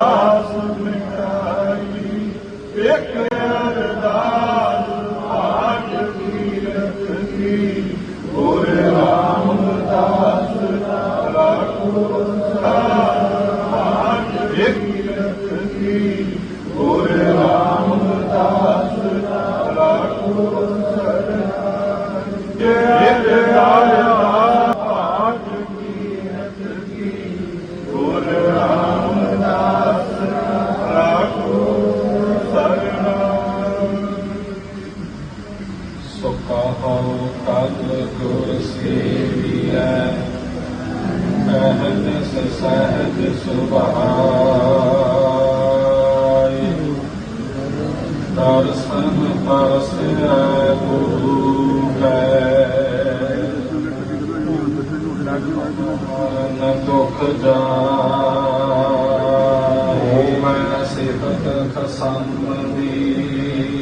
ਆਸ ਮਿਟਾਈ ਇੱਕ ਅਰਦਾਸ ਆਜ ਕੀਰਤ ਕੀ ਗੁਰ ਰਾਮਦਾਸ ਰਾਖੋ ਸਾਜ ਇੱਕ ਕੀਰਤ ਕੀ ਰਾਮ ਰਾਮਦਾਸ ਰਾਖੋ ਸਰਨਾਈ ਇੱਕ ਅਰਦਾਸ ਸੁਖਾਉ ਕਲ ਗੁਰ ਸੇਵੀਐ ਅਹਨਸ ਸਹਿਜ ਸੁਭਾਈ ਦਰਸ਼ਨ ਪਰਸੈ ਗੁਰੂ ਕੈ ਨ ਦੁਖ ਜਾਏ ਮੈਂ ਸਿਫਤ ਖਸਮ ਦੀ